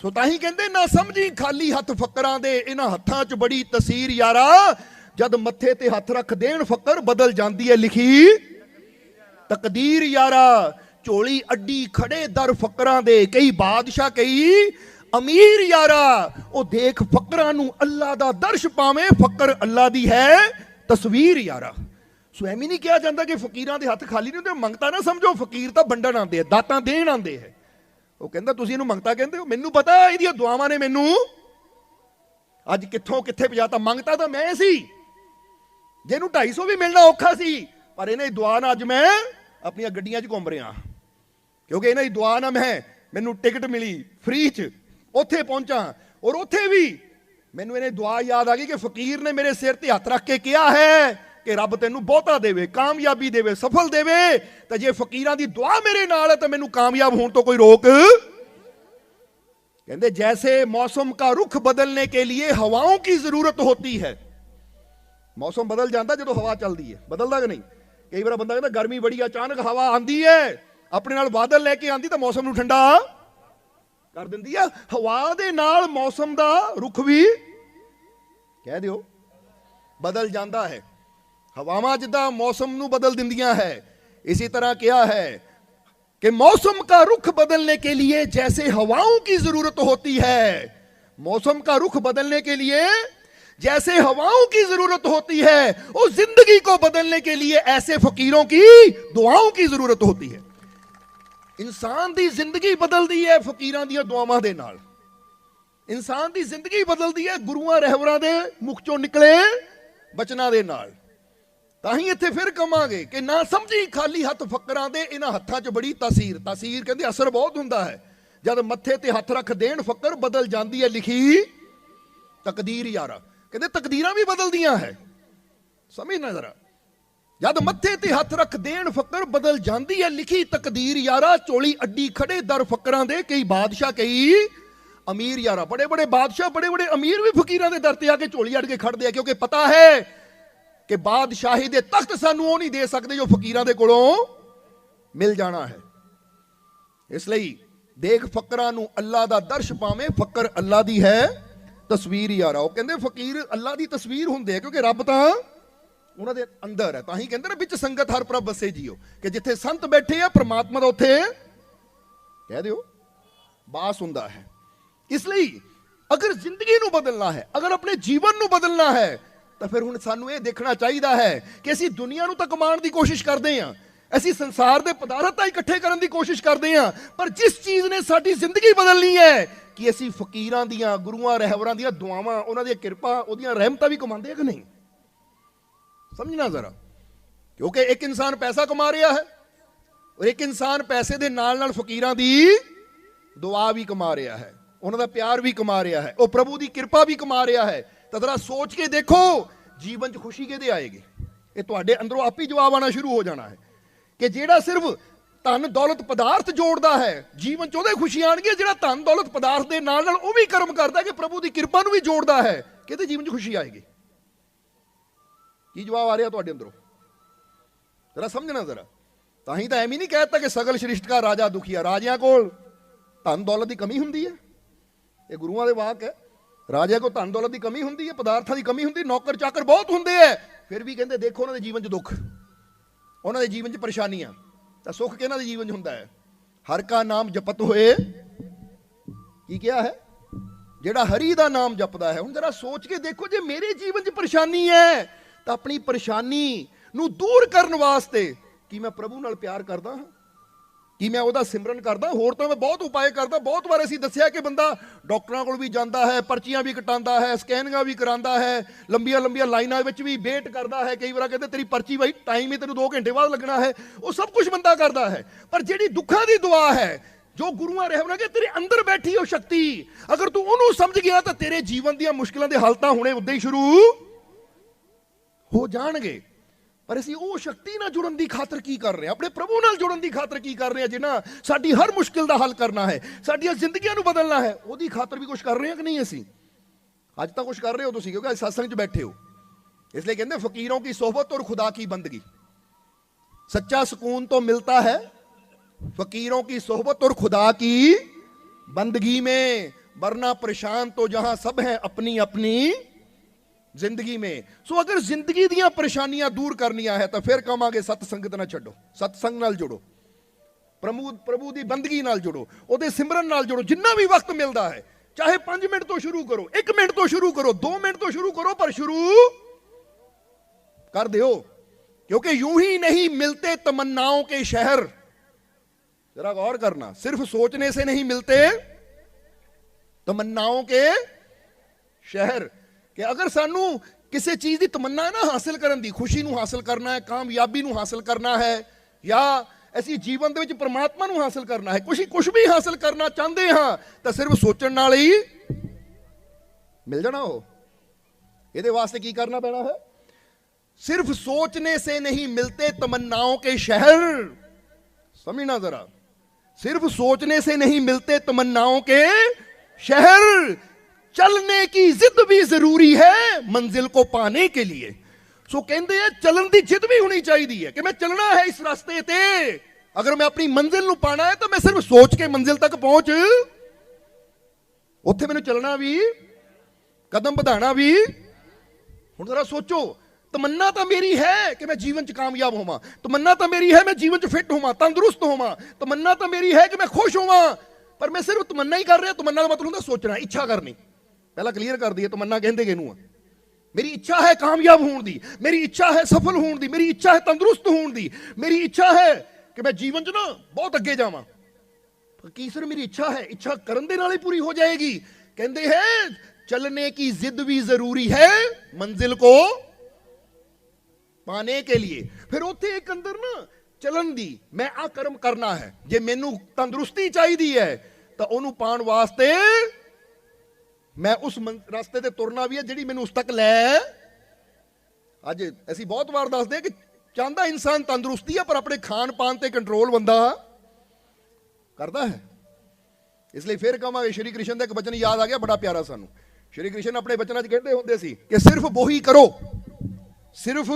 ਸੋ ਤਾਂ ਹੀ ਕਹਿੰਦੇ, ਨਾ ਸਮਝੀ ਖਾਲੀ ਹੱਥ ਫਕਰਾਂ ਦੇ, ਇਹਨਾਂ ਹੱਥਾਂ 'ਚ ਬੜੀ ਤਸਵੀਰ ਯਾਰਾ। ਜਦ ਮੱਥੇ ਤੇ ਹੱਥ ਰੱਖ ਦੇਣ ਫਕਰ, ਬਦਲ ਜਾਂਦੀ ਹੈ ਲਿਖੀ। ਤਕਦੀਰ ਯਾਰਾ, ਝੋਲੀ ਅੱਡੀ ਖੜੇ ਦਰ ਫਕਰਾਂ ਦੇ, ਕਈ ਬਾਦਸ਼ਾਹ, ਕਈ ਅਮੀਰ ਯਾਰਾ। ਉਹ ਦੇਖ ਫਕਰਾਂ ਨੂੰ ਅੱਲਾ ਦਾ ਦਰਸ਼ ਪਾਵੇਂ, ਫਕਰ ਅੱਲਾ ਦੀ ਹੈ ਤਸਵੀਰ ਯਾਰਾ। ਸੋ ਐਵੇਂ ਨਹੀਂ ਕਿਹਾ ਜਾਂਦਾ ਕਿ ਫਕੀਰਾਂ ਦੇ ਹੱਥ ਖਾਲੀ ਨਹੀਂ ਹੁੰਦੇ, ਮੰਗਤਾ ਨਾ ਸਮਝੋ, ਫਕੀਰ ਤਾਂ ਵੰਡਣ ਆਉਂਦੇ ਆ, ਦਾਤਾਂ ਦੇਣ ਆਉਂਦੇ ਹੈ ਉਹ ਕਹਿੰਦਾ, ਤੁਸੀਂ ਇਹਨੂੰ ਮੰਗਤਾ ਕਹਿੰਦੇ ਹੋ? ਮੈਨੂੰ ਪਤਾ ਇਹਦੀਆਂ ਦੁਆਵਾਂ ਨੇ ਮੈਨੂੰ। ਅੱਜ ਕਿੱਥੋਂ, ਕਿੱਥੇ ਪਹੁੰਚਾਤਾ ਮੰਗਤਾ ਤਾਂ ਮੈਂ ਸੀ। ਜਿਹਨੂੰ 250 ਵੀ ਮਿਲਣਾ ਔਖਾ ਸੀ, ਪਰ ਇਹਨੇ ਦੁਆ ਨਾਲ ਅੱਜ ਮੈਂ ਆਪਣੀਆਂ ਗੱਡੀਆਂ 'ਚ ਘੁੰਮ ਰਿਹਾ। ਕਿਉਂਕਿ ਇਹਨਾਂ ਦੀ ਦੁਆ ਨਾਲ ਮੈਂ, ਮੈਨੂੰ ਟਿਕਟ ਮਿਲੀ ਫ੍ਰੀ 'ਚ, ਉੱਥੇ ਪਹੁੰਚਾਂ। ਔਰ ਉੱਥੇ ਵੀ ਮੈਨੂੰ ਇਹਨੇ ਦੁਆ ਯਾਦ ਆ ਗਈ ਕਿ ਫਕੀਰ ਨੇ ਮੇਰੇ ਸਿਰ ਤੇ ਹੱਥ ਰੱਖ ਕੇ ਕਿਹਾ ਹੈ ਕਿ ਰੱਬ ਤੈਨੂੰ ਬਹੁਤਾ ਦੇਵੇ, ਕਾਮਯਾਬੀ ਦੇਵੇ, ਸਫਲ ਦੇਵੇ, ਤਾਂ ਜੇ ਫਕੀਰਾਂ ਦੀ ਦੁਆ ਮੇਰੇ ਨਾਲ ਹੈ, ਤਾਂ ਮੈਨੂੰ ਕਾਮਯਾਬ ਹੋਣ ਤੋਂ ਕੋਈ ਰੋਕ। ਕਹਿੰਦੇ, ਜੈਸੇ ਮੌਸਮ ਕਾ ਰੁਖ ਬਦਲਨੇ ਕੇ ਲਈ ਹਵਾਓਂ ਕੀ ਜ਼ਰੂਰਤ ਹੋਤੀ ਹੈ? ਮੌਸਮ ਬਦਲ ਜਾਂਦਾ ਜਦੋਂ ਹਵਾ ਚੱਲਦੀ ਹੈ। ਬਦਲਦਾ ਕਿ ਨਹੀਂ? ਕਈ ਵਾਰ ਬੰਦਾ ਕਹਿੰਦਾ, ਗਰਮੀ ਬੜੀ, ਅਚਾਨਕ ਹਵਾ ਆਂਦੀ ਹੈ, ਆਪਣੇ ਨਾਲ ਬਾਦਲ ਲੈ ਕੇ ਆਂਦੀ ਤਾਂ ਮੌਸਮ ਨੂੰ ਠੰਡਾ ਕਰ ਦਿੰਦੀ ਆ। ਹਵਾ ਦੇ ਨਾਲ ਮੌਸਮ ਦਾ ਰੁਖ ਵੀ, ਕਹਿ ਦਿਓ, ਬਦਲ ਜਾਂਦਾ ਹੈ। ਹਵਾਵਾਂ ਜਿੱਦਾਂ ਮੌਸਮ ਨੂੰ ਬਦਲ ਦਿੰਦੀਆਂ ਹੈ ਇਸੇ ਤਰ੍ਹਾਂ ਕਿਹਾ ਹੈ कि मौसम का रुख बदलने के लिए जैसे हवाओं की जरूरत होती है मौसम का रुख बदलने के लिए जैसे हवाओं की जरूरत होती है उस जिंदगी को बदलने के लिए ऐसे फकीरों की दुआओं की जरूरत होती है ਇਨਸਾਨ ਦੀ ਜ਼ਿੰਦਗੀ ਬਦਲਦੀ ਹੈ ਫਕੀਰਾਂ ਦੀਆਂ ਦੁਆਵਾਂ ਦੇ ਨਾਲ ਇਨਸਾਨ ਦੀ ਜ਼ਿੰਦਗੀ ਬਦਲਦੀ ਹੈ ਗੁਰੂਆਂ ਰਹਿਬਰਾਂ ਦੇ ਮੁਖ ਚੋਂ ਨਿਕਲੇ ਬਚਨਾਂ ਦੇ ਨਾਲ ਤਾਂ ਹੀ ਇੱਥੇ ਫਿਰ ਕਵਾਂਗੇ ਕਿ ਨਾ ਸਮਝੀ ਖਾਲੀ ਹੱਥ ਫਕਰਾਂ ਦੇ, ਇਹਨਾਂ ਹੱਥਾਂ 'ਚ ਬੜੀ ਤਾਸੀਰ। ਤਾਸੀਰ ਕਹਿੰਦੇ ਅਸਰ ਬਹੁਤ ਹੁੰਦਾ ਹੈ। ਜਦ ਮੱਥੇ ਤੇ ਹੱਥ ਰੱਖ ਦੇਣ ਫਕਰ, ਬਦਲ ਜਾਂਦੀ ਹੈ ਲਿਖੀ ਤਕਦੀਰ ਯਾਰਾ। ਕਹਿੰਦੇ ਤਕਦੀਰਾਂ ਵੀ ਬਦਲਦੀਆਂ ਹੈ। ਸਮਝਣਾ ਜ਼ਰਾ। ਜਦ ਮੱਥੇ ਤੇ ਹੱਥ ਰੱਖ ਦੇਣ ਫਕਰ, ਬਦਲ ਜਾਂਦੀ ਹੈ ਲਿਖੀ ਤਕਦੀਰ ਯਾਰਾ। ਚੋਲੀ ਅੱਡੀ ਖੜੇ ਦਰ ਫੱਕਰਾਂ ਦੇ, ਕਈ ਬਾਦਸ਼ਾਹ, ਕਈ ਅਮੀਰ ਯਾਰਾ। ਬੜੇ ਬੜੇ ਬਾਦਸ਼ਾਹ ਬੜੇ ਬੜੇ ਅਮੀਰ ਵੀ ਫਕੀਰਾਂ ਦੇ ਦਰ ਤੇ ਆ ਕੇ ਝੋਲੀ ਅੜ ਕੇ ਖੜਦੇ ਆ, ਕਿਉਂਕਿ ਪਤਾ ਹੈ ਕਿ ਬਾਦਸ਼ਾਹੀ ਦੇ ਤਖਤ ਸਾਨੂੰ ਉਹ ਨਹੀਂ ਦੇ ਸਕਦੇ ਜੋ ਫਕੀਰਾਂ ਦੇ ਕੋਲੋਂ ਮਿਲ ਜਾਣਾ ਹੈ। ਇਸ ਲਈ ਦੇਖ ਫਕਰਾਂ ਨੂੰ ਅੱਲਾ ਦਾ ਦਰਸ਼ ਪਾਵੇਂ, ਫਕਰ ਅੱਲਾ ਦੀ ਹੈ, ਤਸਵੀਰ ਯਾਰਾ। ਉਹ ਕਹਿੰਦੇ ਫਕੀਰ ਅੱਲਾ ਦੀ ਤਸਵੀਰ ਹੁੰਦੇ ਆ, ਕਿਉਂਕਿ ਰੱਬ ਤਾਂ ਉਹਨਾਂ ਦੇ ਅੰਦਰ ਹੈ। ਤਾਂ ਹੀ ਕਹਿੰਦੇ ਨੇ ਵਿੱਚ ਸੰਗਤ ਹਰ ਪ੍ਰਭ ਵਸੇ ਜੀਓ। ਕਿ ਜਿੱਥੇ ਸੰਤ ਬੈਠੇ ਆ, ਪ੍ਰਮਾਤਮਾ ਦਾ ਉੱਥੇ ਕਹਿ ਦਿਓ, ਬਾਸ ਹੁੰਦਾ ਹੈ। ਇਸ ਲਈ ਅਗਰ ਜ਼ਿੰਦਗੀ ਨੂੰ ਬਦਲਣਾ ਹੈ, ਅਗਰ ਆਪਣੇ ਜੀਵਨ ਨੂੰ ਬਦਲਣਾ ਹੈ ਤਾਂ ਫਿਰ ਹੁਣ ਸਾਨੂੰ ਇਹ ਦੇਖਣਾ ਚਾਹੀਦਾ ਹੈ ਕਿ ਅਸੀਂ ਦੁਨੀਆ ਨੂੰ ਤਾਂ ਕਮਾਉਣ ਦੀ ਕੋਸ਼ਿਸ਼ ਕਰਦੇ ਹਾਂ, ਅਸੀਂ ਸੰਸਾਰ ਦੇ ਪਦਾਰਥ ਤਾਂ ਇਕੱਠੇ ਕਰਨ ਦੀ ਕੋਸ਼ਿਸ਼ ਕਰਦੇ ਹਾਂ, ਪਰ ਜਿਸ ਚੀਜ਼ ਨੇ ਸਾਡੀ ਜ਼ਿੰਦਗੀ ਬਦਲਣੀ ਹੈ ਕਿ ਅਸੀਂ ਫਕੀਰਾਂ ਦੀਆਂ, ਗੁਰੂਆਂ, ਰਹਿਬਰਾਂ ਦੀਆਂ ਦੁਆਵਾਂ, ਉਹਨਾਂ ਦੀ ਕਿਰਪਾ, ਉਹਦੀਆਂ ਰਹਿਮਤਾਂ ਵੀ ਕਮਾਉਂਦੇ ਆ ਕਿ ਨਹੀਂ? ਸਮਝਣਾ ਜ਼ਰਾ, ਕਿਉਂਕਿ ਇੱਕ ਇਨਸਾਨ ਪੈਸਾ ਕਮਾ ਰਿਹਾ ਹੈ ਔਰ ਇੱਕ ਇਨਸਾਨ ਪੈਸੇ ਦੇ ਨਾਲ ਨਾਲ ਫਕੀਰਾਂ ਦੀ ਦੁਆ ਵੀ ਕਮਾ ਰਿਹਾ ਹੈ, ਉਹਨਾਂ ਦਾ ਪਿਆਰ ਵੀ ਕਮਾ ਰਿਹਾ ਹੈ, ਉਹ ਪ੍ਰਭੂ ਦੀ ਕਿਰਪਾ ਵੀ ਕਮਾ ਰਿਹਾ ਹੈ ਤਾਂ ਜ਼ਰਾ ਸੋਚ ਕੇ ਦੇਖੋ, ਜੀਵਨ 'ਚ ਖੁਸ਼ੀ ਕਿਹਦੇ ਆਏਗੀ? ਇਹ ਤੁਹਾਡੇ ਅੰਦਰੋਂ ਆਪ ਹੀ ਜਵਾਬ ਆਣਾ ਸ਼ੁਰੂ ਹੋ ਜਾਣਾ ਹੈ ਕਿ ਜਿਹੜਾ ਸਿਰਫ ਧਨ ਦੌਲਤ ਪਦਾਰਥ ਜੋੜਦਾ ਹੈ, ਜੀਵਨ 'ਚ ਉਹਦੇ ਖੁਸ਼ੀ ਆਣਗੀ ਜਿਹੜਾ ਧਨ ਦੌਲਤ ਪਦਾਰਥ ਦੇ ਨਾਲ ਨਾਲ ਉਹ ਵੀ ਕਰਮ ਕਰਦਾ ਕਿ ਪ੍ਰਭੂ ਦੀ ਕਿਰਪਾ ਨੂੰ ਵੀ ਜੋੜਦਾ ਹੈ, ਕਿਹਦੇ ਜੀਵਨ 'ਚ ਖੁਸ਼ੀ ਆਏਗੀ? ਕੀ ਜਵਾਬ ਆ ਰਿਹਾ ਤੁਹਾਡੇ ਅੰਦਰੋਂ? ਜ਼ਰਾ ਸਮਝਣਾ ਜ਼ਰਾ। ਤਾਂ ਹੀ ਤਾਂ ਐਵੇਂ ਨਹੀਂ ਕਹਿਤਾ ਕਿ ਸਗਲ ਸ਼੍ਰਿਸ਼ਟ ਕਾ ਰਾਜਾ ਦੁਖੀਆ ਰਾਜਿਆਂ ਕੋਲ ਧਨ ਦੌਲਤ ਦੀ ਕਮੀ ਹੁੰਦੀ ਹੈ। ਇਹ ਗੁਰੂਆਂ ਦੇ ਵਾਕ ਹੈ। ਰਾਜੇ ਕੋਲ ਧਨ ਦੌਲਤ ਦੀ ਕਮੀ ਹੁੰਦੀ ਹੈ, ਪਦਾਰਥਾਂ ਦੀ ਕਮੀ ਹੁੰਦੀ ਨੌਕਰ ਚਾਕਰ ਬਹੁਤ ਹੁੰਦੇ ਐ ਫਿਰ ਵੀ ਕਹਿੰਦੇ ਦੇਖੋ ਉਹਨਾਂ ਦੇ ਜੀਵਨ 'ਚ ਦੁੱਖ, ਉਹਨਾਂ ਦੇ ਜੀਵਨ 'ਚ ਪਰੇਸ਼ਾਨੀਆਂ। ਤਾਂ ਸੁੱਖ ਕਿਹਨਾਂ ਦੇ ਜੀਵਨ 'ਚ ਹੁੰਦਾ ਹੈ? ਹਰ ਕਾ ਨਾਮ ਜਪਤ ਹੋਏ। ਕੀ ਕਿਹਾ ਹੈ? ਜਿਹੜਾ ਹਰੀ ਦਾ ਨਾਮ ਜਪਦਾ ਹੈ, ਹੁਣ ਜਰਾ ਸੋਚ ਕੇ ਦੇਖੋ ਜੇ ਮੇਰੇ ਜੀਵਨ 'ਚ ਪਰੇਸ਼ਾਨੀ ਹੈ, ਤਾਂ ਆਪਣੀ ਪਰੇਸ਼ਾਨੀ ਨੂੰ ਦੂਰ ਕਰਨ ਵਾਸਤੇ ਕੀ ਮੈਂ ਪ੍ਰਭੂ ਨਾਲ ਪਿਆਰ ਕਰਦਾ ਹਾਂ? ਕਿ ਮੈਂ ਉਹਦਾ ਸਿਮਰਨ ਕਰਦਾ? ਹੋਰ ਤਾਂ ਮੈਂ ਬਹੁਤ ਉਪਾਏ ਕਰਦਾ। ਬਹੁਤ ਵਾਰ ਅਸੀਂ ਦੱਸਿਆ ਕਿ ਬੰਦਾ ਡਾਕਟਰਾਂ ਕੋਲ ਵੀ ਜਾਂਦਾ ਹੈ, ਪਰਚੀਆਂ ਵੀ ਕਟਾਉਂਦਾ ਹੈ, ਸਕੈਨਿੰਗਾਂ ਵੀ ਕਰਾਉਂਦਾ ਹੈ, ਲੰਬੀਆਂ ਲੰਬੀਆਂ ਲਾਈਨਾਂ ਵਿੱਚ ਵੀ ਵੇਟ ਕਰਦਾ ਹੈ। ਕਈ ਵਾਰ ਕਹਿੰਦੇ ਤੇਰੀ ਪਰਚੀ ਬਾਈ ਟਾਈਮ ਹੀ ਤੈਨੂੰ 2 ਘੰਟੇ ਬਾਅਦ ਲੱਗਣਾ ਹੈ। ਉਹ ਸਭ ਕੁਝ ਬੰਦਾ ਕਰਦਾ ਹੈ। ਪਰ ਜਿਹੜੀ ਦੁੱਖਾਂ ਦੀ ਦੁਆ ਹੈ, ਜੋ ਗੁਰੂਆਂ ਰਹਿਮਣਾ ਕਿ ਤੇਰੇ ਅੰਦਰ ਬੈਠੀ ਉਹ ਸ਼ਕਤੀ, ਅਗਰ ਤੂੰ ਉਹਨੂੰ ਸਮਝ ਗਿਆ ਤਾਂ ਤੇਰੇ ਜੀਵਨ ਦੀਆਂ ਮੁਸ਼ਕਲਾਂ ਦੇ ਹੱਲ ਤਾਂ ਹੁਣੇ ਉਦਾਂ ਹੀ ਸ਼ੁਰੂ ਹੋ ਜਾਣਗੇ। ਪਰ ਅਸੀਂ ਉਹ ਸ਼ਕਤੀ ਨਾਲ ਜੁੜਨ ਦੀ ਖਾਤਰ ਕੀ ਕਰ ਰਹੇ ਹਾਂ ਆਪਣੇ ਪ੍ਰਭੂ ਨਾਲ ਜੁੜਨ ਦੀ ਖਾਤਰ ਕੀ ਕਰ ਰਹੇ ਹਾਂ ਜਿਨ੍ਹਾਂ ਸਾਡੀ ਹਰ ਮੁਸ਼ਕਿਲ ਦਾ ਹੱਲ ਕਰਨਾ ਹੈ ਸਾਡੀਆਂ ਜ਼ਿੰਦਗੀਆਂ ਨੂੰ ਬਦਲਣਾ ਹੈ ਉਹਦੀ ਖਾਤਰ ਵੀ ਕੁਝ ਕਰ ਰਹੇ ਹਾਂ ਕਿ ਨਹੀਂ ਅਸੀਂ ਅੱਜ ਤਾਂ ਕੁਝ ਕਰ ਰਹੇ ਹੋ ਤੁਸੀਂ ਕਿਉਂਕਿ ਅੱਜ ਸਤਸੰਗ 'ਚ ਬੈਠੇ ਹੋ ਇਸ ਲਈ ਕਹਿੰਦੇ ਫਕੀਰੋं की सोहबत और खुदा की बंदगी सच्चा सुकून तो मिलता है फकीरों की सोहबत और खुदा की बंदगी में वरना परेशान तो जहां सब हैं अपनी अपनी ਜ਼ਿੰਦਗੀ ਮੇ ਸੋ ਅਗਰ ਜ਼ਿੰਦਗੀ ਦੀਆਂ ਪਰੇਸ਼ਾਨੀਆਂ ਦੂਰ ਕਰਨੀਆਂ ਹੈ ਤਾਂ ਫਿਰ ਕਹਾਂਗੇ ਸਤ ਸੰਗਤ ਨਾਲ ਛੱਡੋ ਸਤ ਸੰਗ ਨਾਲ ਜੁੜੋ ਪ੍ਰਭੂ ਪ੍ਰਭੂ ਦੀ ਬੰਦਗੀ ਨਾਲ ਜੁੜੋ ਉਹਦੇ ਸਿਮਰਨ ਨਾਲ ਜੁੜੋ ਜਿੰਨਾ ਵੀ ਵਕਤ ਮਿਲਦਾ ਹੈ ਚਾਹੇ 5 ਮਿੰਟ ਤੋਂ ਸ਼ੁਰੂ ਕਰੋ 1 ਮਿੰਟ ਤੋਂ ਸ਼ੁਰੂ ਕਰੋ 2 ਮਿੰਟ ਤੋਂ ਸ਼ੁਰੂ ਕਰੋ ਪਰ ਸ਼ੁਰੂ कर दियो क्योंकि यूं ही नहीं मिलते तमन्नाओं के शहर जरा गौर करना सिर्फ सोचने से नहीं मिलते तमन्नाओं के ਸ਼ਹਿਰ ਕਿ ਅਗਰ ਸਾਨੂੰ ਕਿਸੇ ਚੀਜ਼ ਦੀ ਤਮੰਨਾ ਹੈ ਨਾ ਹਾਸਲ ਕਰਨ ਦੀ ਖੁਸ਼ੀ ਨੂੰ ਹਾਸਲ ਕਰਨਾ ਹੈ ਕਾਮਯਾਬੀ ਨੂੰ ਹਾਸਲ ਕਰਨਾ ਹੈ ਜਾਂ ਅਸੀਂ ਜੀਵਨ ਦੇ ਵਿੱਚ ਪ੍ਰਮਾਤਮਾ ਨੂੰ ਹਾਸਲ ਕਰਨਾ ਹੈ ਕੁਛ ਕੁਝ ਵੀ ਹਾਸਲ ਕਰਨਾ ਚਾਹੁੰਦੇ ਹਾਂ ਤਾਂ ਸਿਰਫ ਸੋਚਣ ਨਾਲ ਹੀ ਮਿਲ ਜਾਣਾ ਉਹ ਇਹਦੇ ਵਾਸਤੇ ਕੀ ਕਰਨਾ ਪੈਣਾ ਹੈ सिर्फ सोचने से नहीं मिलते तमन्नाओं के शहर समझना जरा सिर्फ सोचने से नहीं मिलते तमन्नाओं के शहर चलने की जिद भी जरूरी है मंजिल को पाने के लिए ਸੋ ਕਹਿੰਦੇ ਆ ਚੱਲਣ ਦੀ ਜਿੱਦ ਵੀ ਹੋਣੀ ਚਾਹੀਦੀ ਹੈ ਕਿ ਮੈਂ ਚੱਲਣਾ ਹੈ ਇਸ ਰਸਤੇ ਤੇ ਅਗਰ ਮੈਂ ਆਪਣੀ ਮੰਜ਼ਿਲ ਨੂੰ ਪਾਣਾ ਹੈ ਤਾਂ ਮੈਂ ਸਿਰਫ ਸੋਚ ਕੇ ਮੰਜ਼ਿਲ ਤੱਕ ਪਹੁੰਚ ਉੱਥੇ ਮੈਨੂੰ ਚੱਲਣਾ ਵੀ ਕਦਮ ਵਧਾਣਾ ਵੀ ਹੁਣ ਜ਼ਰਾ ਸੋਚੋ ਤਮੰਨਾ ਤਾਂ ਮੇਰੀ ਹੈ ਕਿ ਮੈਂ ਜੀਵਨ 'ਚ ਕਾਮਯਾਬ ਹੋਵਾਂ ਤਮੰਨਾ ਤਾਂ ਮੇਰੀ ਹੈ ਮੈਂ ਜੀਵਨ 'ਚ ਫਿੱਟ ਹੋਵਾਂ ਤੰਦਰੁਸਤ ਹੋਵਾਂ ਤਮੰਨਾ ਤਾਂ ਮੇਰੀ ਹੈ ਕਿ ਮੈਂ ਖੁਸ਼ ਹੋਵਾਂ ਪਰ ਮੈਂ ਸਿਰਫ ਤਮੰਨਾ ਹੀ ਕਰ ਰਿਹਾ ਤਮੰਨਾ ਦਾ ਮਤਲਬ ਹੁੰਦਾ ਸੋਚਣਾ ਇੱਛਾ ਕਰਨੀ ਪਹਿਲਾਂ ਕਲੀਅਰ ਕਰ ਦਈਏ ਤਮੰਨਾ ਕਹਿੰਦੇ ਕਿਹਨੂੰ ਆ ਮੇਰੀ ਇੱਛਾ ਹੈ ਕਾਮਯਾਬ ਹੋਣ ਦੀ ਮੇਰੀ ਇੱਛਾ ਹੈ ਸਫਲ ਹੋਣ ਦੀ ਮੇਰੀ ਇੱਛਾ ਹੈ ਤੰਦਰੁਸਤ ਹੋਣ ਦੀ ਮੇਰੀ ਇੱਛਾ ਹੈ ਕਿ ਮੈਂ ਜੀਵਨ 'ਚ ਨਾ ਬਹੁਤ ਅੱਗੇ ਜਾਵਾਂ ਪਰ ਕੀ ਸਿਰ ਮੇਰੀ ਇੱਛਾ ਹੈ ਇੱਛਾ ਕਰਨ ਦੇ ਨਾਲ ਹੀ ਪੂਰੀ ਹੋ ਜਾਏਗੀ ਕਹਿੰਦੇ ਹੈ चलने की जिद भी जरूरी है मंजिल को ਪਾਣੇ ਕੇ ਲਈ ਫਿਰ ਉੱਥੇ ਇੱਕ ਅੰਦਰ ਨਾ ਚਲਨ ਦੀ ਮੈਂ ਆ ਕਰਮ ਕਰਨਾ ਹੈ ਜੇ ਮੈਨੂੰ ਤੰਦਰੁਸਤੀ ਚਾਹੀਦੀ ਹੈ ਤਾਂ ਉਹਨੂੰ ਪਾਣ ਵਾਸਤੇ ਮੈਂ ਉਸ ਰਸਤੇ ਤੇ ਤੁਰਨਾ ਵੀ ਹੈ, ਜਿਹੜੀ ਮੈਨੂੰ ਉਸ ਤੱਕ ਲੈ ਅੱਜ ਅਸੀਂ ਬਹੁਤ ਵਾਰ ਦੱਸਦੇ ਹਾਂ ਕਿ ਚਾਹੁੰਦਾ ਇਨਸਾਨ ਤੰਦਰੁਸਤੀ ਆ ਪਰ ਆਪਣੇ ਖਾਣ ਪਾਣ ਤੇ ਕੰਟਰੋਲ ਬੰਦਾ ਕਰਦਾ ਹੈ। ਇਸ ਲਈ ਫਿਰ ਕਹਾਂਗੇ, ਸ਼੍ਰੀ ਕ੍ਰਿਸ਼ਨ ਦਾ ਇੱਕ ਬਚਨ ਯਾਦ ਆ ਗਿਆ, ਬੜਾ ਪਿਆਰਾ ਸਾਨੂੰ। ਸ਼੍ਰੀ ਕ੍ਰਿਸ਼ਨ ਆਪਣੇ ਬਚਨਾਂ 'ਚ ਕਹਿੰਦੇ ਹੁੰਦੇ ਸੀ ਕਿ ਸਿਰਫ ਬੋਹੀ ਕਰੋ। ਸਿਰਫ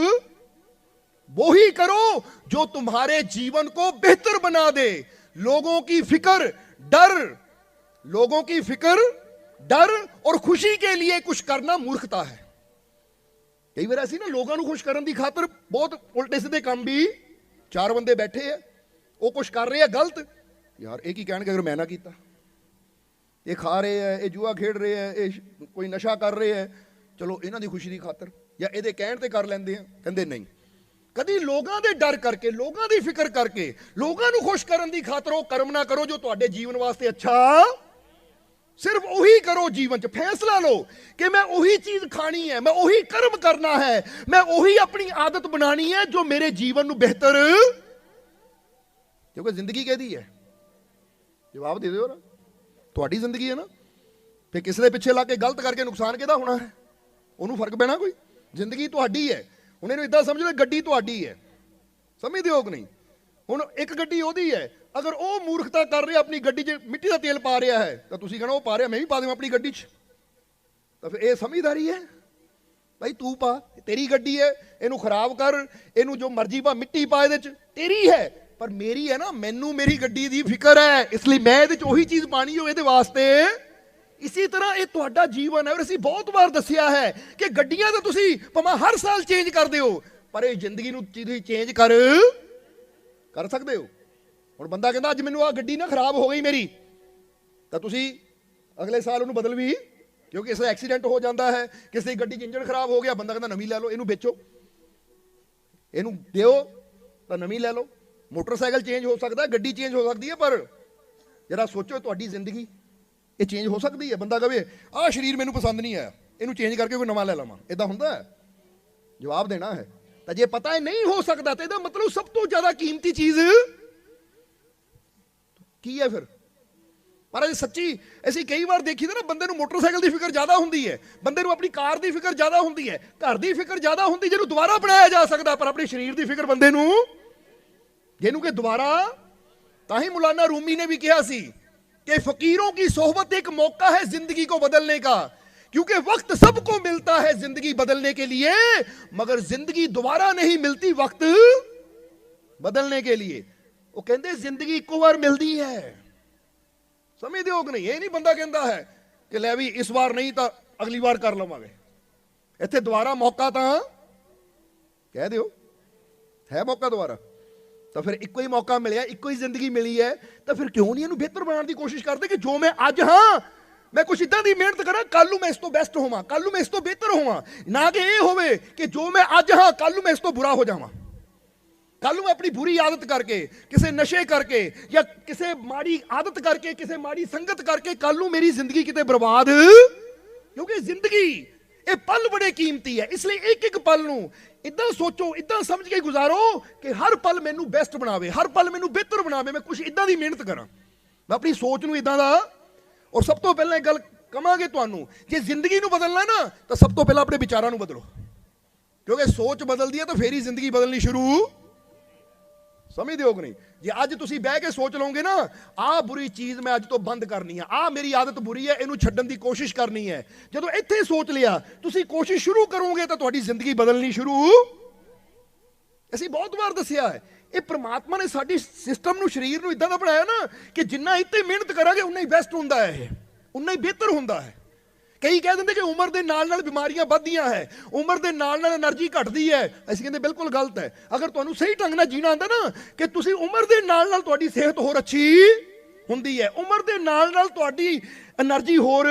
ਬੋਹੀ ਕਰੋ ਜੋ ਤੁਹਾਡੇ ਜੀਵਨ ਕੋ ਬਿਹਤਰ ਬਣਾ ਦੇ। ਲੋਗੋਂ ਕੀ ਫਿਕਰ, ਡਰ। ਲੋਗੋਂ ਕੀ ਫਿਕਰ ਡਰ ਔਰ ਖੁਸ਼ੀ ਕੇ ਲਈ ਕੁਝ ਕਰਨਾ ਮੂਰਖਤਾ ਹੈ। ਕਈ ਵਾਰ ਅਸੀਂ ਨਾ ਲੋਕਾਂ ਨੂੰ ਖੁਸ਼ ਕਰਨ ਦੀ ਖਾਤਰ ਬਹੁਤ ਉਲਟੇ ਸਿੱਧੇ ਕੰਮ ਵੀ ਚਾਰ ਬੰਦੇ ਬੈਠੇ ਆ, ਉਹ ਕੁਝ ਕਰ ਰਹੇ ਆ ਗਲਤ। ਯਾਰ ਇਹ ਕੀ ਕਹਿਣਗੇ ਅਗਰ ਮੈਂ ਨਾ ਕੀਤਾ? ਇਹ ਖਾ ਰਹੇ ਆ, ਇਹ ਜੂਆ ਖੇਡ ਰਹੇ ਆ, ਇਹ ਕੋਈ ਨਸ਼ਾ ਕਰ ਰਹੇ ਆ, ਚਲੋ ਇਹਨਾਂ ਦੀ ਖੁਸ਼ੀ ਦੀ ਖਾਤਰ। ਜਾਂ ਇਹਦੇ ਕਹਿਣ ਤੇ ਕਰ ਲੈਂਦੇ ਆ, ਕਹਿੰਦੇ ਨਹੀਂ। ਕਦੀ ਲੋਕਾਂ ਦੇ ਡਰ ਕਰਕੇ, ਲੋਕਾਂ ਦੀ ਫਿਕਰ ਕਰਕੇ, ਲੋਕਾਂ ਨੂੰ ਖੁਸ਼ ਕਰਨ ਦੀ ਖਾਤਰ ਉਹ ਕਰਮ ਨਾ ਕਰੋ ਜੋ ਤੁਹਾਡੇ ਜੀਵਨ ਵਾਸਤੇ ਅੱਛਾ ਸਿਰਫ ਉਹੀ ਕਰੋ ਜੀਵਨ 'ਚ, ਫੈਸਲਾ ਲਓ ਕਿ ਮੈਂ ਉਹੀ ਚੀਜ਼ ਖਾਣੀ ਹੈ, ਮੈਂ ਉਹੀ ਕਰਮ ਕਰਨਾ ਹੈ, ਮੈਂ ਉਹੀ ਆਪਣੀ ਆਦਤ ਬਣਾਣੀ ਹੈ ਜੋ ਮੇਰੇ ਜੀਵਨ ਨੂੰ ਬਿਹਤਰ ਕਿਉਂਕਿ ਜ਼ਿੰਦਗੀ ਕਿਹਦੀ ਹੈ? ਜਵਾਬ ਦੇ ਦਿਓ ਨਾ। ਤੁਹਾਡੀ ਜ਼ਿੰਦਗੀ ਹੈ ਨਾ। ਤੇ ਕਿਸੇ ਦੇ ਪਿੱਛੇ ਲਾ ਕੇ ਗਲਤ ਕਰਕੇ ਨੁਕਸਾਨ ਕਿਹਦਾ ਹੋਣਾ ਹੈ? ਉਹਨੂੰ ਫ਼ਰਕ ਪੈਣਾ ਕੋਈ? ਜ਼ਿੰਦਗੀ ਤੁਹਾਡੀ ਹੈ। ਹੁਣ ਇਹਨੂੰ ਇਦਾਂ ਸਮਝ ਲਓ ਗੱਡੀ ਤੁਹਾਡੀ ਹੈ। ਸਮਝਦੇ ਹੋ ਕਿ ਨਹੀਂ? ਹੁਣ ਇੱਕ ਗੱਡੀ ਉਹਦੀ ਹੈ ਅਗਰ ਉਹ ਮੂਰਖਤਾ ਕਰ ਰਿਹਾ, ਆਪਣੀ ਗੱਡੀ 'ਚ ਮਿੱਟੀ ਦਾ ਤੇਲ ਪਾ ਰਿਹਾ ਹੈ, ਤਾਂ ਤੁਸੀਂ ਕਹਣਾ ਉਹ ਪਾ ਰਿਹਾ, ਮੈਂ ਵੀ ਪਾ ਦੇਵਾਂ ਆਪਣੀ ਗੱਡੀ 'ਚ। ਤਾਂ ਫਿਰ ਇਹ ਸਮਝਦਾਰੀ ਹੈ। ਭਾਈ ਤੂੰ ਪਾ, ਤੇਰੀ ਗੱਡੀ ਹੈ, ਇਹਨੂੰ ਖਰਾਬ ਕਰ, ਇਹਨੂੰ ਜੋ ਮਰਜ਼ੀ ਪਾ, ਮਿੱਟੀ ਪਾ ਇਹਦੇ 'ਚ, ਤੇਰੀ ਹੈ। ਪਰ ਮੇਰੀ ਹੈ ਨਾ, ਮੈਨੂੰ ਮੇਰੀ ਗੱਡੀ ਦੀ ਫਿਕਰ ਹੈ, ਇਸ ਲਈ ਮੈਂ ਇਹਦੇ 'ਚ ਉਹੀ ਚੀਜ਼ ਪਾਣੀ ਹੋ, ਇਹਦੇ ਵਾਸਤੇ। ਇਸੇ ਤਰ੍ਹਾਂ ਇਹ ਤੁਹਾਡਾ ਜੀਵਨ ਹੈ, ਔਰ ਅਸੀਂ ਬਹੁਤ ਵਾਰ ਦੱਸਿਆ ਹੈ ਕਿ ਗੱਡੀਆਂ ਤਾਂ ਤੁਸੀਂ ਭਾਵੇਂ ਹਰ ਸਾਲ ਚੇਂਜ ਕਰਦੇ ਹੋ, ਪਰ ਇਹ ਜ਼ਿੰਦਗੀ ਨੂੰ ਤੁਸੀਂ ਚੇਂਜ ਕਰ ਕਰ ਸਕਦੇ ਹੋ। ਹੁਣ ਬੰਦਾ ਕਹਿੰਦਾ ਅੱਜ ਮੈਨੂੰ ਆ ਗੱਡੀ ਨਾ ਖਰਾਬ ਹੋ ਗਈ ਮੇਰੀ। ਤਾਂ ਤੁਸੀਂ ਅਗਲੇ ਸਾਲ ਉਹਨੂੰ ਬਦਲ ਵੀ, ਕਿਉਂਕਿ ਕਿਸੇ ਐਕਸੀਡੈਂਟ ਹੋ ਜਾਂਦਾ ਹੈ, ਕਿਸੇ ਦੀ ਗੱਡੀ 'ਚ ਇੰਜਣ ਖਰਾਬ ਹੋ ਗਿਆ, ਬੰਦਾ ਕਹਿੰਦਾ ਨਵੀਂ ਲੈ ਲਓ, ਇਹਨੂੰ ਵੇਚੋ। ਇਹਨੂੰ ਦਿਓ, ਤਾਂ ਨਵੀਂ ਲੈ ਲਓ। ਮੋਟਰਸਾਈਕਲ ਚੇਂਜ ਹੋ ਸਕਦਾ, ਗੱਡੀ ਚੇਂਜ ਹੋ ਸਕਦੀ ਹੈ, ਪਰ ਜਰਾ ਸੋਚੋ ਤੁਹਾਡੀ ਜ਼ਿੰਦਗੀ, ਇਹ ਚੇਂਜ ਹੋ ਸਕਦੀ ਹੈ? ਬੰਦਾ ਕਹੇ ਆਹ ਸਰੀਰ ਮੈਨੂੰ ਪਸੰਦ ਨਹੀਂ ਆਇਆ, ਇਹਨੂੰ ਚੇਂਜ ਕਰਕੇ ਕੋਈ ਨਵਾਂ ਲੈ ਲਵਾਂ। ਇਦਾਂ ਹੁੰਦਾ ਹੈ? ਜਵਾਬ ਦੇਣਾ ਹੈ। ਤਾਂ ਜੇ ਪਤਾ ਹੈ ਨਹੀਂ ਹੋ ਸਕਦਾ, ਤਾਂ ਇਹਦਾ ਮਤਲਬ ਸਭ ਤੋਂ ਜ਼ਿਆਦਾ ਕੀਮਤੀ ਚੀਜ਼ ਕੀ ਹੈ ਫਿਰ ਪਰ ਇਹ ਸੱਚੀ ਅਸੀਂ ਕਈ ਵਾਰ ਦੇਖੀਦਾ ਨਾ ਬੰਦੇ ਨੂੰ ਮੋਟਰਸਾਈਕਲ ਦੀ ਫਿਕਰ ਜ਼ਿਆਦਾ ਹੁੰਦੀ ਹੈ ਬੰਦੇ ਨੂੰ ਆਪਣੀ ਕਾਰ ਦੀ ਫਿਕਰ ਜ਼ਿਆਦਾ ਹੁੰਦੀ ਹੈ ਘਰ ਦੀ ਫਿਕਰ ਜ਼ਿਆਦਾ ਹੁੰਦੀ ਜਿਹਨੂੰ ਦੁਬਾਰਾ ਬਣਾਇਆ ਜਾ ਸਕਦਾ ਪਰ ਆਪਣੇ ਸਰੀਰ ਦੀ ਫਿਕਰ ਬੰਦੇ ਨੂੰ ਜਿਹਨੂੰ ਕਿ ਦੁਬਾਰਾ ਤਾਂ ਹੀ ਮੌਲਾਨਾ ਰੂਮੀ ਨੇ ਵੀ ਕਿਹਾ ਸੀ कि फकीरों की सोहबत एक मौका है जिंदगी को बदलने का क्योंकि वक्त सबको मिलता है जिंदगी बदलने के लिए मगर जिंदगी दोबारा नहीं मिलती वक्त बदलने के लिए ਉਹ ਕਹਿੰਦੇ, ਜ਼ਿੰਦਗੀ ਇੱਕੋ ਵਾਰ ਮਿਲਦੀ ਹੈ। ਸਮਝਦੇ ਹੋ ਕਿ ਨਹੀਂ, ਇਹ ਨਹੀਂ ਬੰਦਾ ਕਹਿੰਦਾ ਹੈ ਕਿ ਲੈ ਵੀ ਇਸ ਵਾਰ ਨਹੀਂ ਤਾਂ ਅਗਲੀ ਵਾਰ ਕਰ ਲਵਾਂਗੇ। ਇੱਥੇ ਦੁਬਾਰਾ ਮੌਕਾ ਤਾਂ ਕਹਿ ਦਿਓ, ਹੈ ਮੌਕਾ ਦੁਬਾਰਾ। ਤਾਂ ਫਿਰ ਇੱਕੋ ਹੀ ਮੌਕਾ ਮਿਲਿਆ, ਇੱਕੋ ਹੀ ਜ਼ਿੰਦਗੀ ਮਿਲੀ ਹੈ। ਤਾਂ ਫਿਰ ਕਿਉਂ ਨਹੀਂ ਇਹਨੂੰ ਬਿਹਤਰ ਬਣਾਉਣ ਦੀ ਕੋਸ਼ਿਸ਼ ਕਰਦੇ ਕਿ ਜੋ ਮੈਂ ਅੱਜ ਹਾਂ, ਮੈਂ ਕੁਝ ਇਦਾਂ ਦੀ ਮਿਹਨਤ ਕਰਾਂ ਕੱਲ ਨੂੰ ਮੈਂ ਇਸ ਤੋਂ ਬੈਸਟ ਹੋਵਾਂ ਕੱਲ ਨੂੰ ਮੈਂ ਇਸ ਤੋਂ ਬਿਹਤਰ ਹੋਵਾਂ। ਨਾ ਕਿ ਇਹ ਹੋਵੇ ਕਿ ਜੋ ਮੈਂ ਅੱਜ ਹਾਂ ਕੱਲ ਨੂੰ ਮੈਂ ਇਸ ਤੋਂ ਬੁਰਾ ਹੋ ਜਾਵਾਂ। ਕੱਲ ਨੂੰ ਆਪਣੀ ਬੁਰੀ ਆਦਤ ਕਰਕੇ, ਕਿਸੇ ਨਸ਼ੇ ਕਰਕੇ ਜਾਂ ਕਿਸੇ ਮਾੜੀ ਆਦਤ ਕਰਕੇ, ਕਿਸੇ ਮਾੜੀ ਸੰਗਤ ਕਰਕੇ ਕੱਲ ਨੂੰ ਮੇਰੀ ਜ਼ਿੰਦਗੀ ਕਿਤੇ ਬਰਬਾਦ? ਕਿਉਂਕਿ ਜ਼ਿੰਦਗੀ ਇਹ ਪਲ ਬੜੇ ਕੀਮਤੀ ਹੈ। ਇਸ ਲਈ ਇੱਕ ਇੱਕ ਪਲ ਨੂੰ ਇਦਾਂ ਸੋਚੋ, ਇਦਾਂ ਸਮਝ ਕੇ ਗੁਜ਼ਾਰੋ ਕਿ ਹਰ ਪਲ ਮੈਨੂੰ ਬੈਸਟ ਬਣਾਵੇ, ਹਰ ਪਲ ਮੈਨੂੰ ਬਿਹਤਰ ਬਣਾਵੇ, ਮੈਂ ਕੁਝ ਇਦਾਂ ਦੀ ਮਿਹਨਤ ਕਰਾਂ। ਮੈਂ ਆਪਣੀ ਸੋਚ ਨੂੰ ਇਦਾਂ ਦਾ ਔਰ ਸਭ ਤੋਂ ਪਹਿਲਾਂ ਇਹ ਗੱਲ ਕਵਾਂਗੇ ਤੁਹਾਨੂੰ, ਜੇ ਜ਼ਿੰਦਗੀ ਨੂੰ ਬਦਲਣਾ ਨਾ, ਤਾਂ ਸਭ ਤੋਂ ਪਹਿਲਾਂ ਆਪਣੇ ਵਿਚਾਰਾਂ ਨੂੰ ਬਦਲੋ। ਕਿਉਂਕਿ ਸੋਚ ਬਦਲਦੀ ਹੈ ਤਾਂ ਫੇਰ ਹੀ ਜ਼ਿੰਦਗੀ ਬਦਲਣੀ ਸ਼ੁਰੂ ਸਮਝਦੇ ਹੋ ਕਿ ਨਹੀਂ? ਜੇ ਅੱਜ ਤੁਸੀਂ ਬਹਿ ਕੇ ਸੋਚ ਲਓਗੇ ਨਾ, ਆਹ ਬੁਰੀ ਚੀਜ਼ ਮੈਂ ਅੱਜ ਤੋਂ ਬੰਦ ਕਰਨੀ ਆ, ਆਹ ਮੇਰੀ ਆਦਤ ਬੁਰੀ ਹੈ, ਇਹਨੂੰ ਛੱਡਣ ਦੀ ਕੋਸ਼ਿਸ਼ ਕਰਨੀ ਹੈ। ਜਦੋਂ ਇੱਥੇ ਸੋਚ ਲਿਆ, ਤੁਸੀਂ ਕੋਸ਼ਿਸ਼ ਸ਼ੁਰੂ ਕਰੋਗੇ ਤਾਂ ਤੁਹਾਡੀ ਜ਼ਿੰਦਗੀ ਬਦਲਣੀ ਸ਼ੁਰੂ। ਅਸੀਂ ਬਹੁਤ ਵਾਰ ਦੱਸਿਆ ਹੈ, ਇਹ ਪ੍ਰਮਾਤਮਾ ਨੇ ਸਾਡੀ ਸਿਸਟਮ ਨੂੰ, ਸਰੀਰ ਨੂੰ ਇਦਾਂ ਦਾ ਬਣਾਇਆ ਨਾ ਕਿ ਜਿੰਨਾ ਇੱਥੇ ਮਿਹਨਤ ਕਰਾਂਗੇ, ਉਨਾ ਹੀ ਬੈਸਟ ਹੁੰਦਾ ਹੈ ਇਹ, ਉਨਾ ਹੀ ਬਿਹਤਰ ਹੁੰਦਾ ਹੈ। ਕਈ ਕਹਿ ਦਿੰਦੇ ਕਿ ਉਮਰ ਦੇ ਨਾਲ ਨਾਲ ਬਿਮਾਰੀਆਂ ਵੱਧਦੀਆਂ ਹੈ, ਉਮਰ ਦੇ ਨਾਲ ਨਾਲ એનર્ਜੀ ਘਟਦੀ ਹੈ। ਅਸੀਂ ਕਹਿੰਦੇ ਬਿਲਕੁਲ ਗਲਤ ਹੈ। ਅਗਰ ਤੁਹਾਨੂੰ ਸਹੀ ਢੰਗ ਨਾਲ ਜੀਣਾ ਆਂਦਾ ਨਾ ਕਿ ਤੁਸੀਂ ਉਮਰ ਦੇ ਨਾਲ ਨਾਲ ਤੁਹਾਡੀ ਸਿਹਤ ਹੋਰ ਅੱਛੀ ਹੁੰਦੀ ਹੈ, ਉਮਰ ਦੇ ਨਾਲ ਨਾਲ ਤੁਹਾਡੀ એનર્ਜੀ ਹੋਰ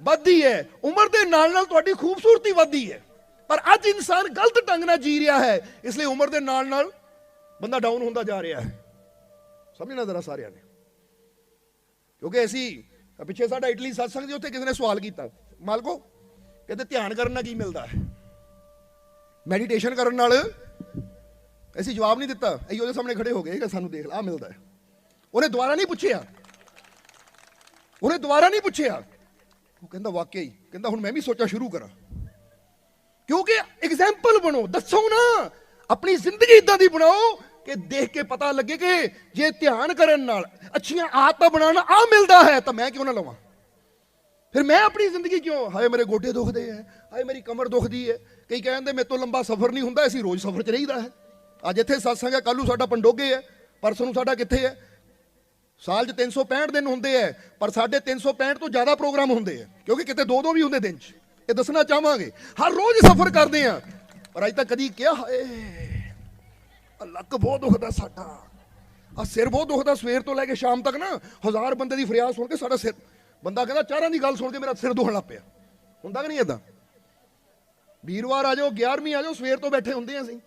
ਵੱਧਦੀ ਹੈ, ਉਮਰ ਦੇ ਨਾਲ ਨਾਲ ਤੁਹਾਡੀ ਖੂਬਸੂਰਤੀ ਵੱਧਦੀ ਹੈ। ਪਰ ਅੱਜ ਇਨਸਾਨ ਗਲਤ ਢੰਗ ਨਾਲ ਜੀ ਰਿਹਾ ਹੈ, ਇਸ ਲਈ ਉਮਰ ਦੇ ਨਾਲ ਨਾਲ ਬੰਦਾ ਡਾਊਨ ਹੁੰਦਾ ਜਾ ਰਿਹਾ ਹੈ। ਸਮਝਣਾ ਜ਼ਰਾ ਸਾਰਿਆਂ ਨੇ। ਕਿਉਂਕਿ ਅਸੀਂ ਪਿੱਛੇ ਸਾਡਾ ਇਟਲੀ ਸਤਸੰਗ ਜੀ, ਉੱਥੇ ਕਿਸੇ ਨੇ ਸਵਾਲ ਕੀਤਾ। ਮਾਲਕੋ, ਕਹਿੰਦੇ ਧਿਆਨ ਕਰਨ ਨਾਲ ਕੀ ਮਿਲਦਾ ਹੈ? ਮੈਡੀਟੇਸ਼ਨ ਕਰਨ ਨਾਲ ਅਸੀਂ ਜਵਾਬ ਨਹੀਂ ਦਿੱਤਾ। ਅਸੀਂ ਉਹਦੇ ਸਾਹਮਣੇ ਖੜੇ ਹੋ ਗਏ ਕਿ ਸਾਨੂੰ ਦੇਖ ਲਾ ਮਿਲਦਾ ਹੈ। ਉਹਨੇ ਦੁਬਾਰਾ ਨਹੀਂ ਪੁੱਛਿਆ। ਉਹਨੇ ਦੁਬਾਰਾ ਨਹੀਂ ਪੁੱਛਿਆ। ਉਹ ਕਹਿੰਦਾ ਵਾਕਿਆ ਹੀ, ਕਹਿੰਦਾ ਹੁਣ ਮੈਂ ਵੀ ਸੋਚਾਂ ਸ਼ੁਰੂ ਕਰਾਂ। ਕਿਉਂਕਿ ਐਗਜ਼ਾਮਪਲ ਬਣੋ, ਦੱਸੋ ਨਾ। ਆਪਣੀ ਜ਼ਿੰਦਗੀ ਇਦਾਂ ਦੀ ਬਣਾਓ ਕਿ ਦੇਖ ਕੇ ਪਤਾ ਲੱਗੇ ਕਿ ਜੇ ਧਿਆਨ ਕਰਨ ਨਾਲ ਅੱਛੀਆਂ ਆਦਤਾਂ ਬਣਾਉਣਾ ਆ ਮਿਲਦਾ ਹੈ ਤਾਂ ਮੈਂ ਕਿਉਂ ਨਾ ਲਵਾਂ? ਫਿਰ ਮੈਂ ਆਪਣੀ ਜ਼ਿੰਦਗੀ ਕਿਉਂ? ਹਾਏ ਮੇਰੇ ਗੋਡੇ ਦੁਖਦੇ ਐ, ਹਾਏ ਮੇਰੀ ਕਮਰ ਦੁਖਦੀ ਐ। ਕਈ ਕਹਿੰਦੇ ਮੇਰੇ ਤੋਂ ਲੰਬਾ ਸਫ਼ਰ ਨਹੀਂ ਹੁੰਦਾ, ਅਸੀਂ ਰੋਜ਼ ਸਫ਼ਰ 'ਚ ਰਹੀਦਾ ਹੈ। ਅੱਜ ਇੱਥੇ ਸਤਸੰਗ ਹੈ ਕੱਲ੍ਹ ਨੂੰ ਸਾਡਾ ਪੰਡੋਗੇ ਹੈ ਪਰਸੋਂ ਨੂੰ ਸਾਡਾ ਕਿੱਥੇ ਹੈ ਸਾਲ 'ਚ 365 ਦਿਨ ਹੁੰਦੇ ਐ, ਪਰ ਸਾਡੇ 365 ਤੋਂ ਜ਼ਿਆਦਾ ਪ੍ਰੋਗਰਾਮ ਹੁੰਦੇ ਐ, ਕਿਉਂਕਿ ਕਿਤੇ ਦੋ ਦੋ ਵੀ ਹੁੰਦੇ ਦਿਨ 'ਚ। ਇਹ ਦੱਸਣਾ ਚਾਹਾਂਗੇ। ਹਰ ਰੋਜ਼ ਸਫ਼ਰ ਕਰਦੇ ਆ। ਪਰ ਅੱਜ ਤੱਕ ਕਦੀ ਕਿਹਾ, ਹਾਏ ਲੱਕ ਬਹੁਤ ਦੁਖਦਾ ਸਾਡਾ। ਆ ਸਿਰ ਬਹੁਤ ਦੁਖਦਾ, ਸਵੇਰ ਤੋਂ ਲੈ ਕੇ ਸ਼ਾਮ ਤੱਕ ਨਾ। ਹਜ਼ਾਰ ਬੰਦੇ ਦੀ ਫਰਿਆਦ ਸੁਣ ਕੇ ਸਾਡਾ ਸਿਰ ਬੰਦਾ ਕਹਿੰਦਾ, ਚਾਰਾਂ ਦੀ ਗੱਲ ਸੁਣ ਕੇ ਮੇਰਾ ਸਿਰ ਦੁਖਣ ਲੱਗ ਪਿਆ। ਹੁੰਦਾ ਕਿ ਨਹੀਂ ਇਦਾਂ ਵੀਰਵਾਰ ਆ ਜਾਓ 11ਵੀਂ ਆ ਜਾਓ, ਸਵੇਰ ਤੋਂ ਬੈਠੇ ਹੁੰਦੇ ਆ ਅਸੀਂ।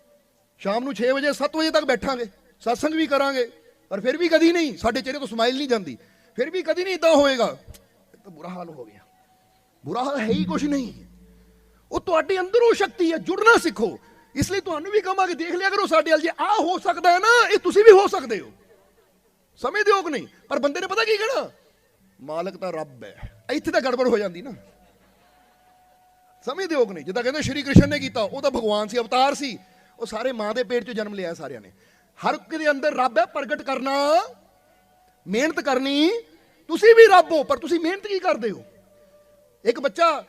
ਸ਼ਾਮ ਨੂੰ 6 ਵਜੇ 7 ਵਜੇ ਤੱਕ ਬੈਠਾਂਗੇ। satsang ਵੀ ਕਰਾਂਗੇ। ਪਰ ਫਿਰ ਵੀ ਕਦੀ ਨਹੀਂ ਸਾਡੇ ਚਿਹਰੇ ਤੋਂ ਸਮਾਈਲ ਨਹੀਂ ਜਾਂਦੀ। ਫਿਰ ਵੀ ਕਦੀ ਨਹੀਂ ਇਦਾਂ ਹੋਏਗਾ। ਤਾਂ ਬੁਰਾ ਹਾਲ ਹੋ ਗਿਆ। ਬੁਰਾ ਹਾਲ ਹੈ ਹੀ ਕੁਝ ਨਹੀਂ। ਉਹ ਤੁਹਾਡੇ ਅੰਦਰੋਂ ਸ਼ਕਤੀ ਹੈ। ਜੁੜਨਾ ਸਿੱਖੋ। ਇਸ ਲਈ ਤੁਹਾਨੂੰ ਵੀ ਕਹਾਂਗੇ, ਦੇਖ ਲਿਆ ਕਰੋ ਸਾਡੇ ਵੱਲ ਜੇ ਆ ਹੋ ਸਕਦਾ ਹੈ ਨਾ, ਇਹ ਤੁਸੀਂ ਵੀ ਹੋ ਸਕਦੇ ਹੋ। ਸਮਝਦੇ ਹੋ ਕਿ ਨਹੀਂ, ਪਰ ਬੰਦੇ ਨੇ ਪਤਾ ਕੀ ਕਹਿਣਾ? ਮਾਲਕ ਤਾਂ ਰੱਬ ਹੈ। ਇੱਥੇ ਤਾਂ ਗੜਬੜ ਹੋ ਜਾਂਦੀ ਨਾ। ਸਮਝਦੇ ਹੋ ਕਿ ਨਹੀਂ, ਜਿੱਦਾਂ ਕਹਿੰਦੇ ਸ਼੍ਰੀ ਕ੍ਰਿਸ਼ਨ ਨੇ ਕੀਤਾ, ਉਹ ਤਾਂ ਭਗਵਾਨ ਸੀ, ਅਵਤਾਰ ਸੀ। ਉਹ ਸਾਰੇ ਮਾਂ ਦੇ ਪੇਟ 'ਚ ਜਨਮ ਲਿਆ ਸਾਰਿਆਂ ਨੇ। ਹਰ ਇੱਕ ਦੇ ਅੰਦਰ ਰੱਬ ਹੈ, ਪ੍ਰਗਟ ਕਰਨਾ, ਮਿਹਨਤ ਕਰਨੀ, ਤੁਸੀਂ ਵੀ ਰੱਬ ਹੋ, ਪਰ ਤੁਸੀਂ ਮਿਹਨਤ ਕੀ ਕਰਦੇ ਹੋ? ਇੱਕ ਬੱਚਾ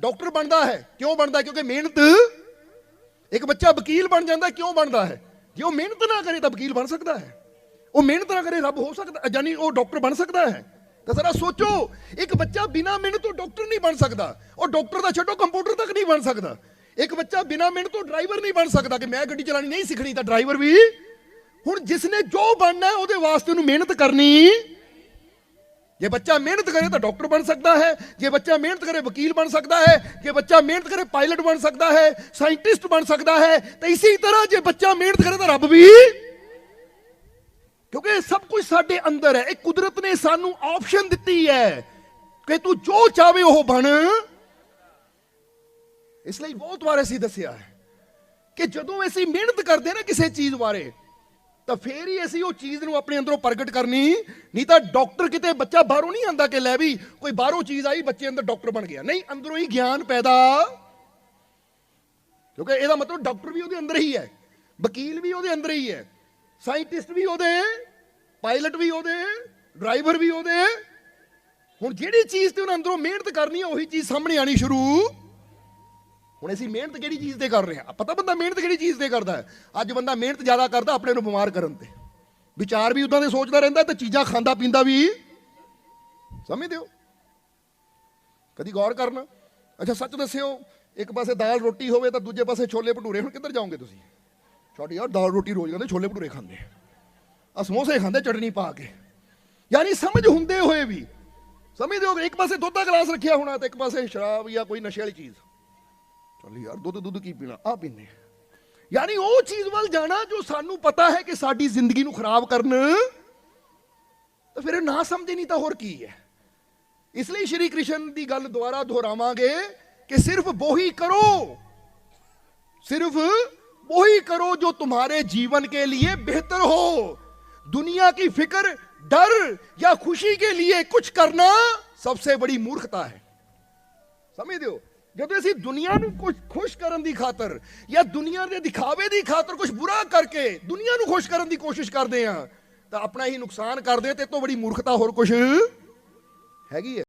ਡਾਕਟਰ ਬਣਦਾ ਹੈ, ਕਿਉਂ ਬਣਦਾ? ਕਿਉਂਕਿ ਮਿਹਨਤ ਇੱਕ ਬੱਚਾ ਵਕੀਲ ਬਣ ਜਾਂਦਾ ਕਿਉਂ ਬਣਦਾ ਹੈ? ਜੇ ਉਹ ਮਿਹਨਤ ਨਾ ਕਰੇ ਤਾਂ ਵਕੀਲ ਬਣ ਸਕਦਾ ਹੈ। ਉਹ ਮਿਹਨਤ ਨਾ ਕਰੇ, ਰੱਬ ਹੋ ਸਕਦਾ ਯਾਨੀ ਉਹ ਡਾਕਟਰ ਬਣ ਸਕਦਾ ਹੈ। ਤਾਂ ਜ਼ਰਾ ਸੋਚੋ, ਇੱਕ ਬੱਚਾ ਬਿਨਾਂ ਮਿਹਨਤ ਤੋਂ ਡਾਕਟਰ ਨਹੀਂ ਬਣ ਸਕਦਾ। ਉਹ ਡਾਕਟਰ ਦਾ ਛੱਡੋ, ਕੰਪਿਊਟਰ ਤੱਕ ਨਹੀਂ ਬਣ ਸਕਦਾ। ਇੱਕ ਬੱਚਾ ਬਿਨਾਂ ਮਿਹਨਤ ਤੋਂ ਡਰਾਈਵਰ ਨਹੀਂ ਬਣ ਸਕਦਾ ਕਿ ਮੈਂ ਗੱਡੀ ਚਲਾਣੀ ਨਹੀਂ ਸਿੱਖਣੀ ਤਾਂ ਡਰਾਈਵਰ ਵੀ। ਹੁਣ ਜਿਸ ਨੇ ਜੋ ਬਣਨਾ ਉਹਦੇ ਵਾਸਤੇ ਉਹਨੂੰ ਮਿਹਨਤ ਕਰਨੀ ਜੇ ਬੱਚਾ ਮਿਹਨਤ ਕਰੇ ਤਾਂ ਡਾਕਟਰ ਬਣ ਸਕਦਾ ਹੈ। ਜੇ ਬੱਚਾ ਮਿਹਨਤ ਕਰੇ, ਵਕੀਲ ਬਣ ਸਕਦਾ ਹੈ। ਜੇ ਬੱਚਾ ਮਿਹਨਤ ਕਰੇ, ਪਾਇਲਟ ਬਣ ਸਕਦਾ ਹੈ, ਸਾਇੰਟਿਸਟ ਬਣ ਸਕਦਾ ਹੈ। ਤਾਂ ਇਸੇ ਤਰ੍ਹਾਂ ਜੇ ਬੱਚਾ ਮਿਹਨਤ ਕਰੇ ਤਾਂ ਰੱਬ ਵੀ। ਕਿਉਂਕਿ ਇਹ ਸਭ ਕੁਝ ਸਾਡੇ ਅੰਦਰ ਹੈ। ਇਹ ਕੁਦਰਤ ਨੇ ਸਾਨੂੰ ਆਪਸ਼ਨ ਦਿੱਤੀ ਹੈ ਕਿ ਤੂੰ ਜੋ ਚਾਹਵੇ ਉਹ ਬਣ। ਇਸ ਲਈ ਬਹੁਤ ਵਾਰ ਅਸੀਂ ਦੱਸਿਆ ਹੈ ਕਿ ਜਦੋਂ ਅਸੀਂ ਮਿਹਨਤ ਕਰਦੇ ਨਾ ਕਿਸੇ ਚੀਜ਼ ਬਾਰੇ ਤਾਂ ਫੇਰ ਹੀ ਅਸੀਂ ਉਹ ਚੀਜ਼ ਨੂੰ ਆਪਣੇ ਅੰਦਰੋਂ ਪ੍ਰਗਟ ਕਰਨੀ। ਨਹੀਂ ਤਾਂ ਡਾਕਟਰ ਕਿਤੇ ਬੱਚਾ ਬਾਹਰੋਂ ਨਹੀਂ ਆਂਦਾ ਕਿ ਲੈ ਵੀ ਕੋਈ ਬਾਹਰੋਂ ਚੀਜ਼ ਆਈ, ਬੱਚੇ ਅੰਦਰ ਡਾਕਟਰ ਬਣ ਗਿਆ। ਨਹੀਂ, ਅੰਦਰੋਂ ਹੀ ਗਿਆਨ ਪੈਦਾ। ਕਿਉਂਕਿ ਇਹਦਾ ਮਤਲਬ ਡਾਕਟਰ ਵੀ ਉਹਦੇ ਅੰਦਰ ਹੀ ਹੈ, ਵਕੀਲ ਵੀ ਉਹਦੇ ਅੰਦਰ ਹੀ ਹੈ, ਸਾਇੰਟਿਸਟ ਵੀ ਉਹਦੇ, ਪਾਇਲਟ ਵੀ ਉਹਦੇ, ਡਰਾਈਵਰ ਵੀ ਉਹਦੇ। ਹੁਣ ਜਿਹੜੀ ਚੀਜ਼ ਤੇ ਉਹਨਾਂ ਅੰਦਰੋਂ ਮਿਹਨਤ ਕਰਨੀ ਹੈ ਉਹੀ ਚੀਜ਼ ਸਾਹਮਣੇ ਆਣੀ ਸ਼ੁਰੂ। ਹੁਣ ਅਸੀਂ ਮਿਹਨਤ ਕਿਹੜੀ ਚੀਜ਼ ਤੇ ਕਰ ਰਹੇ ਹਾਂ? ਪਤਾ ਬੰਦਾ ਮਿਹਨਤ ਕਿਹੜੀ ਚੀਜ਼ ਤੇ ਕਰਦਾ ਹੈ? ਅੱਜ ਬੰਦਾ ਮਿਹਨਤ ਜ਼ਿਆਦਾ ਕਰਦਾ ਆਪਣੇ ਨੂੰ ਬਿਮਾਰ ਕਰਨ ਤੇ। ਵਿਚਾਰ ਵੀ ਉਦਾਂ ਦੇ ਸੋਚਦਾ ਰਹਿੰਦਾ ਤੇ ਚੀਜ਼ਾਂ ਖਾਂਦਾ ਪੀਂਦਾ ਵੀ ਸਮਝਦੇ ਹੋ? ਕਦੀ ਗੌਰ ਕਰਨਾ? ਅੱਛਾ, ਸੱਚ ਦੱਸਿਓ, ਇੱਕ ਪਾਸੇ ਦਾਲ ਰੋਟੀ ਹੋਵੇ ਤਾਂ ਦੂਜੇ ਪਾਸੇ ਛੋਲੇ ਭਟੂਰੇ। ਹੁਣ ਕਿੱਧਰ ਜਾਓਗੇ ਤੁਸੀਂ? ਛੋਟੀ ਯਾਰ ਦਾਲ ਰੋਟੀ ਰੋਜ਼ ਖਾਂਦੇ, ਛੋਲੇ ਭਟੂਰੇ ਖਾਂਦੇ। ਆ ਸਮੋਸੇ ਖਾਂਦੇ ਚਟਨੀ ਪਾ ਕੇ। ਯਾਨੀ ਸਮਝ ਹੁੰਦੇ ਹੋਏ ਵੀ, ਸਮਝਦੇ ਹੋ ਇੱਕ ਪਾਸੇ ਦੁੱਧ ਦਾ ਗਲਾਸ ਰੱਖਿਆ ਹੋਣਾ ਤੇ ਇੱਕ ਪਾਸੇ ਸ਼ਰਾਬ ਜਾਂ ਕੋਈ ਨਸ਼ੇ ਵਾਲੀ ਚੀਜ਼। ਚੱਲ ਯਾਰ ਦੁੱਧ ਦੁੱਧ ਕੀ ਪੀਣਾ ਆ ਪੀਨੇ ਆ। ਯਾਨੀ ਉਹ ਚੀਜ਼ ਵੱਲ ਜਾਣਾ ਜੋ ਸਾਨੂੰ ਪਤਾ ਹੈ ਕਿ ਸਾਡੀ ਜ਼ਿੰਦਗੀ ਨੂੰ ਖਰਾਬ ਕਰਨ ਤਾਂ ਫਿਰ ਇਹ ਨਾ ਸਮਝੇ ਨਹੀਂ ਤਾਂ ਹੋਰ ਕੀ ਹੈ ਇਸ ਲਈ ਸ਼੍ਰੀ ਕ੍ਰਿਸ਼ਨ ਦੀ ਗੱਲ ਦੁਆਰਾ ਦੁਹਰਾਵਾਂਗੇ ਕਿ ਸਿਰਫ ਵਹੀ ਕਰੋ सिर्फ वही करो जो तुम्हारे जीवन के लिए बेहतर हो दुनिया की फिक्र डर या खुशी के लिए कुछ करना सबसे बड़ी मूर्खता है ਸਮਝਦੇ ਹੋ ਜਦੋਂ ਅਸੀਂ ਦੁਨੀਆ ਨੂੰ ਕੁਝ ਖੁਸ਼ ਕਰਨ ਦੀ ਖਾਤਰ ਜਾਂ ਦੁਨੀਆ ਦੇ ਦਿਖਾਵੇ ਦੀ ਖਾਤਰ ਕੁਝ ਬੁਰਾ ਕਰਕੇ ਦੁਨੀਆ ਨੂੰ ਖੁਸ਼ ਕਰਨ ਦੀ ਕੋਸ਼ਿਸ਼ ਕਰਦੇ ਆ ਤਾਂ ਆਪਣਾ ਹੀ ਨੁਕਸਾਨ ਕਰਦੇ ਤੇ ਇਹ ਤੋਂ ਬੜੀ ਮੂਰਖਤਾ ਹੋਰ ਕੁਝ ਹੈਗੀ ਹੈ।